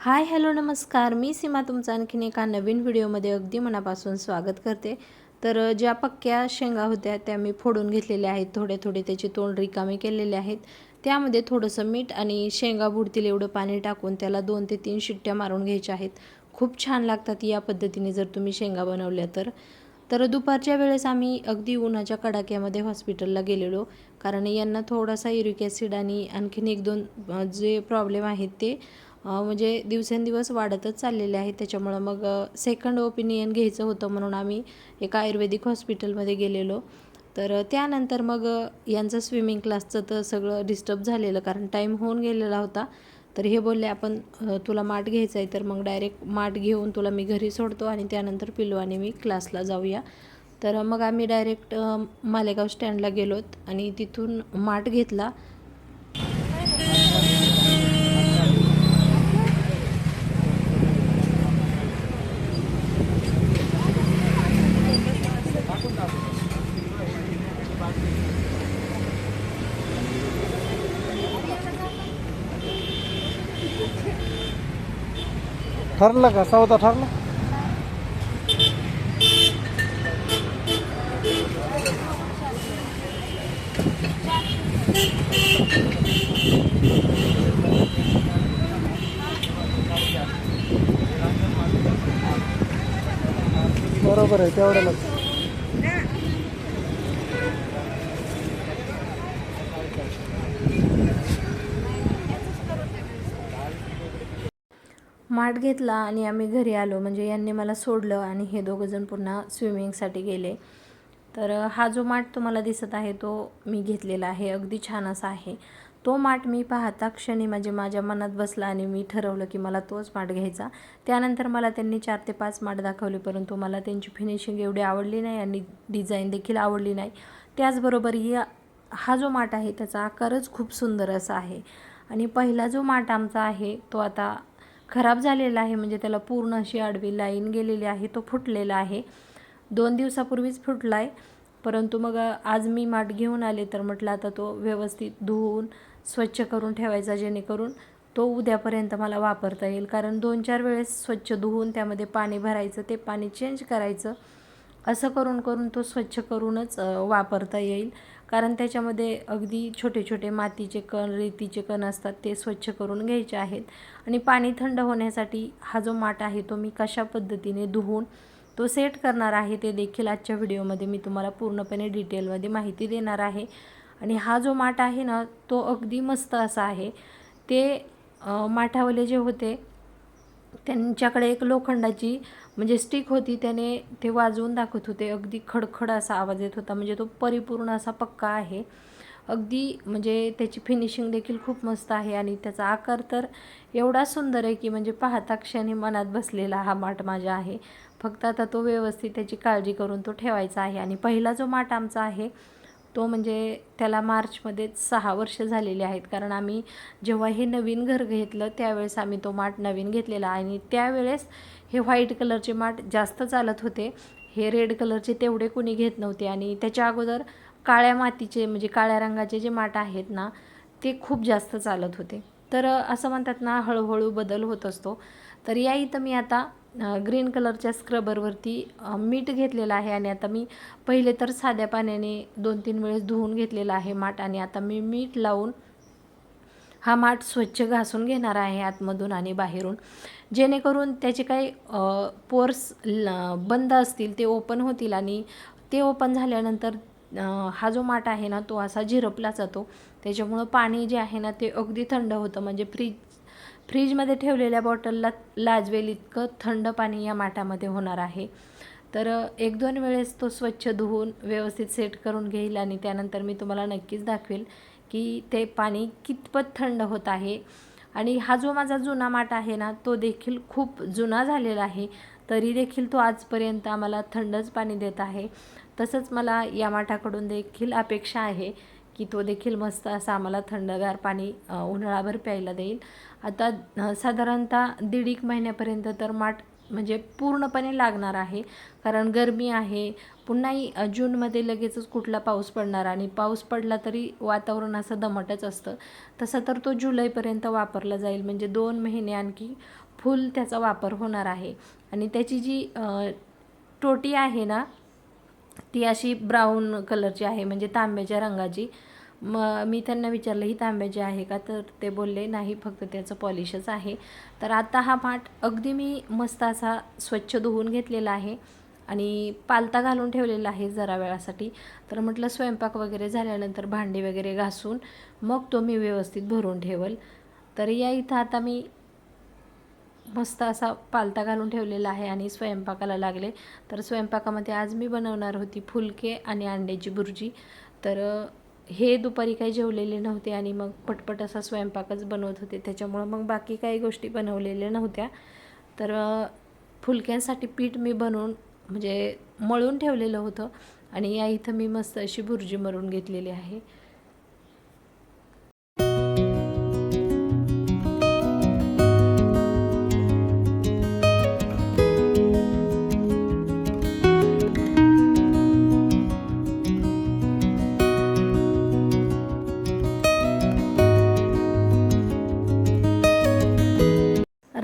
Hi hello नमस्कार. मी सीमा तुमचं आणखीन एका नवीन व्हिडिओमध्ये अगदी मनापासून स्वागत करते. तर ज्या पक्क्या शेंगा होत्या त्या मी फोडून घेतलेल्या आहेत. थोडे थोडे त्याचे तोंड रिकामे केलेले आहेत. त्यामध्ये थोडंसं मीठ आणि शेंगा बुडतील एवढं पाणी टाकून त्याला दोन ते तीन शिट्ट्या मारून घ्यायच्या आहेत. खूप छान लागतात या पद्धतीने जर तुम्ही शेंगा बनवल्या तर. तर दुपारच्या वेळेस आम्ही अगदी उन्हाच्या कडाक्यामध्ये हॉस्पिटलला गेलेलो. कारण यांना थोडासा युरिक ॲसिड आणि आणखीन एक दोन जे प्रॉब्लेम आहेत ते म्हणजे दिवसेंदिवस वाढतच चाललेले आहेत त्याच्यामुळं मग सेकंड ओपिनियन घ्यायचं होतं म्हणून आम्ही एका आयुर्वेदिक हॉस्पिटलमध्ये गेलेलो. तर त्यानंतर मग यांचं स्विमिंग क्लासचं तर सगळं डिस्टर्ब झालेलं कारण टाईम होऊन गेलेला होता. तर हे बोलले आपण तुला माठ घ्यायचं आहे तर मग डायरेक्ट माठ घेऊन तुला मी घरी सोडतो आणि त्यानंतर पिलू आणि मी क्लासला जाऊया. तर मग आम्ही डायरेक्ट मालेगाव स्टँडला गेलोत आणि तिथून माठ घेतला. ठरलं का? सौदा ठरला? बरोबर आहे तेवढं लक्ष. माठ घेतला आणि आम्ही घरी आलो. म्हणजे यांनी मला सोडलं आणि हे दोघंजण पुन्हा स्विमिंगसाठी गेले. तर हा जो माठ तुम्हाला दिसत आहे तो मी घेतलेला आहे. अगदी छान असा आहे. तो माठ मी पाहता क्षणी म्हणजे माझ्या मनात बसला आणि मी ठरवलं की मला तोच माठ घ्यायचा. त्यानंतर मला त्यांनी चार ते पाच माठ दाखवले परंतु मला त्यांची फिनिशिंग एवढी आवडली नाही आणि डिझाईन देखील आवडली नाही. त्याचबरोबर या हा जो माठ आहे त्याचा आकारच खूप सुंदर असा आहे. आणि पहिला जो माठ आमचा आहे तो आता खराब झालेला आहे म्हणजे त्याला पूर्ण अशी आडवी लाईन गेलेली आहे तो फुटलेला आहे. दोन दिवसापूर्वीच फुटला आहे परंतु मग आज मी माठ घेऊन आले तर म्हटलं आता तो व्यवस्थित धुवून स्वच्छ करून ठेवायचा जेणेकरून तो उद्यापर्यंत मला वापरता येईल. कारण दोन चार वेळेस स्वच्छ धुवून त्यामध्ये पाणी भरायचं ते पाणी चेंज करायचं असं करून करून तो स्वच्छ करूनच वापरता येईल. कारण त्याच्यामध्ये अगदी छोटे छोटे मातीचे कण रेतीचे कण असतात ते स्वच्छ करून घ्यायचे आहेत. आणि पाणी थंड होण्यासाठी हा जो माठ आहे तो मी कशा पद्धतीने धुवून तो सेट करणार आहे ते देखील आजच्या व्हिडिओमध्ये मी तुम्हाला पूर्णपणे डिटेलमध्ये माहिती देणार आहे. आणि हा जो माठ आहे ना तो अगदी मस्त असा आहे. ते माठावले जे होते त्यांच्याकडे एक लोखंडाची म्हणजे स्टिक होती त्याने ते वाजवून दाखवत होते. अगदी खडखड असा आवाज येत होता म्हणजे तो परिपूर्ण असा पक्का आहे. अगदी म्हणजे त्याची फिनिशिंग देखील खूप मस्त आहे आणि त्याचा आकार तर एवढा सुंदर आहे की म्हणजे पाहता क्षणी मनात बसलेला हा माठ माझा आहे. फक्त आता तो व्यवस्थित त्याची काळजी करून तो ठेवायचा आहे. आणि पहिला जो माठ आमचा आहे तो म्हणजे त्याला मार्चमध्येच सहा वर्ष झालेली आहेत. कारण आम्ही जेव्हा हे नवीन घर घेतलं त्यावेळेस आम्ही तो माठ नवीन घेतलेला आणि त्यावेळेस हे व्हाईट कलरचे माठ जास्त चालत होते. हे रेड कलरचे तेवढे कोणी घेत नव्हते आणि त्याच्या अगोदर काळ्या मातीचे म्हणजे काळ्या रंगाचे जे माठ आहेत ना ते खूप जास्त चालत होते. तर असं म्हणतात ना हळूहळू बदल होत असतो. तर या इथं मी आता ग्रीन कलरच्या स्क्रबरवरती मीठ घेतलेलं आहे आणि आता मी पहिले तर साध्या पाण्याने दोन तीन वेळेस धुवून घेतलेलं आहे माठ आणि आता मी मीठ लावून हा माठ स्वच्छ घासून घेणार आहे आतमधून आणि बाहेरून. जेणेकरून त्याचे काही पोर्स बंद असतील ते ओपन होतील आणि ते ओपन झाल्यानंतर हा जो माठ आहे ना तो असा झिरपला जातो. त्याच्यामुळं पाणी जे आहे ना ते अगदी थंड होतं. म्हणजे फ्रीज फ्रीजमध्ये ठेवलेल्या बॉटलला लाजवेल इतकं थंड पाणी या माठामध्ये होणार आहे. तर एक दोन वेळेस तो स्वच्छ धुवून व्यवस्थित सेट करून घेईल आणि त्यानंतर मी तुम्हाला नक्कीच दाखवेल की ते पाणी कितपत थंड होत आहे. आणि हा जो माझा जुना माठ आहे ना तो देखील खूप जुना झालेला आहे. तरी देखील तो आजपर्यंत आम्हाला थंडच पाणी देत आहे. तसंच मला या माठाकडून देखील अपेक्षा आहे की तो देखील मस्त असा आम्हाला थंडगार पाणी उन्हाळाभर प्यायला देईल. आता साधारणतः दीड एक महिन्यापर्यंत तर माठ म्हणजे पूर्णपणे लागणार आहे. कारण गरमी आहे. पुन्हाही जूनमध्ये लगेचच कुठला पाऊस पडणार आणि पाऊस पडला तरी वातावरण असं दमटच असतं. तसं तर तो जुलैपर्यंत वापरला जाईल. म्हणजे दोन महिने आणखी फुल त्याचा वापर होणार आहे. आणि त्याची जी टोटी आहे ना ती अशी ब्राऊन कलरची आहे. म्हणजे तांब्याच्या रंगाची. मग मी त्यांना विचारलं ही तांब्याची आहे का? तर ते बोलले नाही फक्त त्याचं पॉलिशच आहे. तर आता हा पाठ अगदी मी मस्त असा स्वच्छ धुवून घेतलेला आहे आणि पालता घालून ठेवलेला आहे जरा वेळासाठी. तर म्हटलं स्वयंपाक वगैरे झाल्यानंतर भांडी वगैरे घासून मग तो मी व्यवस्थित भरून ठेवल. तर या इथं आता मी मस्त असा पालता घालून ठेवलेला आहे आणि स्वयंपाकाला लागले. तर स्वयंपाकामध्ये आज मी बनवणार होती फुलके आणि अंड्याची भुर्जी. तर हे दुपारी काही जेवलेले नव्हते आणि मग पटपट असा स्वयंपाकच बनवत होते. त्याच्यामुळं मग बाकी काही गोष्टी बनवलेल्या नव्हत्या. तर फुलक्यांसाठी पीठ मी बनवून म्हणजे मळून ठेवलेलं होतं आणि या इथं मी मस्त अशी भुर्जी मरून घेतलेली आहे.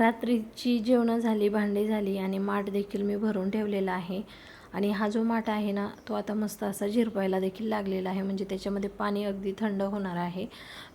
रात्रीची जेवणं झाली भांडी झाली आणि माठ देखील मी भरून ठेवलेला आहे. आणि हा जो माठ आहे ना तो आता मस्त असा झिरपायला देखील लागलेला आहे. म्हणजे त्याच्यामध्ये पाणी अगदी थंड होणार आहे.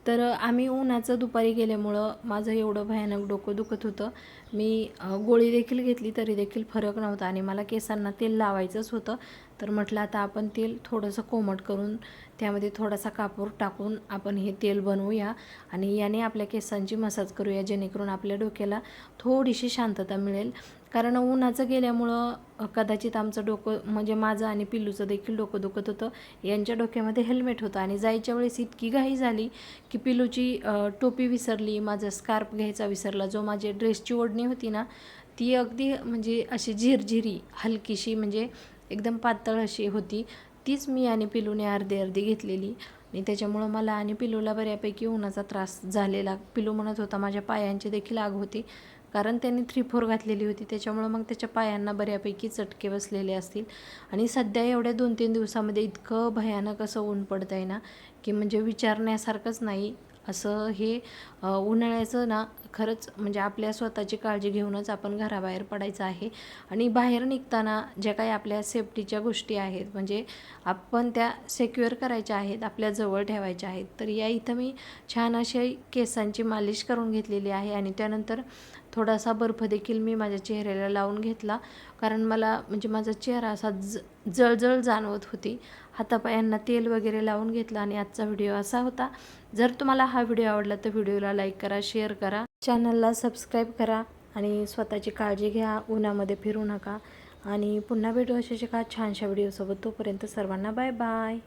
तर आम्ही उन्हाचं दुपारी गेल्यामुळं माझं एवढं भयानक डोकं दुखत होतं. मी गोळी देखील घेतली तरी देखील फरक नव्हता. आणि मला केसांना तेल लावायचंच होतं. तर म्हटलं आता आपण तेल थोडंसं कोमट करून त्यामध्ये थोडासा कापूर टाकून आपण हे तेल बनवूया आणि याने आपल्या केसांची मसाज करूया जेणेकरून आपल्या डोक्याला थोडीशी शांतता मिळेल. कारण उन्हाचं गेल्यामुळं कदाचित आमचं डोकं म्हणजे माझं आणि पिल्लूचं देखील डोकं दुखत होतं. यांच्या डोक्यामध्ये हेल्मेट होतं आणि जायच्या वेळेस इतकी घाई झाली की पिल्लूची टोपी विसरली माझा स्कार्फ घ्यायचा विसरला जो माझी ड्रेसची ओढणी होती ना ती अगदी म्हणजे अशी झिरझिरी हलकीशी म्हणजे एकदम पातळ अशी होती. तीच मी आणि पिलूने अर्धी अर्धी घेतलेली. आणि त्याच्यामुळं मला आणि पिलूला बऱ्यापैकी उन्हाचा त्रास झालेला. पिलू म्हणत होता माझ्या पायांची देखील आग होती. कारण त्यांनी थ्री फोर घातलेली होती. त्याच्यामुळं मग त्याच्या पायांना बऱ्यापैकी चटके बसलेले असतील. आणि सध्या एवढ्या दोन तीन दिवसामध्ये इतकं भयानक असं ऊन पडतं आहे ना की म्हणजे विचारण्यासारखंच नाही. असं हे उन्हाळ्याचं ना खरंच म्हणजे आपल्या स्वतःची काळजी घेऊनच आपण घराबाहेर पडायचं आहे. आणि बाहेर निघताना ज्या काही आपल्या सेफ्टीच्या गोष्टी आहेत म्हणजे आपण त्या सेक्युअर करायच्या आहेत आपल्या जवळ ठेवायच्या आहेत तर या इथं मी छान अशी केसांची मालिश करून घेतलेली आहे. आणि त्यानंतर थोडासा बर्फ देखील मी माझ्या चेहऱ्याला लावून घेतला. कारण मला म्हणजे माझा चेहरा असा ज जळजळ जाणवत होती. हातापायांना तेल वगैरे लावून घेतलं आणि आजचा व्हिडिओ असा होता. जर तुम्हाला हा व्हिडिओ आवडला तर व्हिडिओला लाईक करा शेअर करा. चॅनलला सबस्क्राईब करा आणि स्वतःची काळजी घ्या. उन्हामध्ये फिरू नका. आणि पुन्हा भेटू अशाच एका छानशा व्हिडिओसोबत. तोपर्यंत सर्वांना बाय बाय.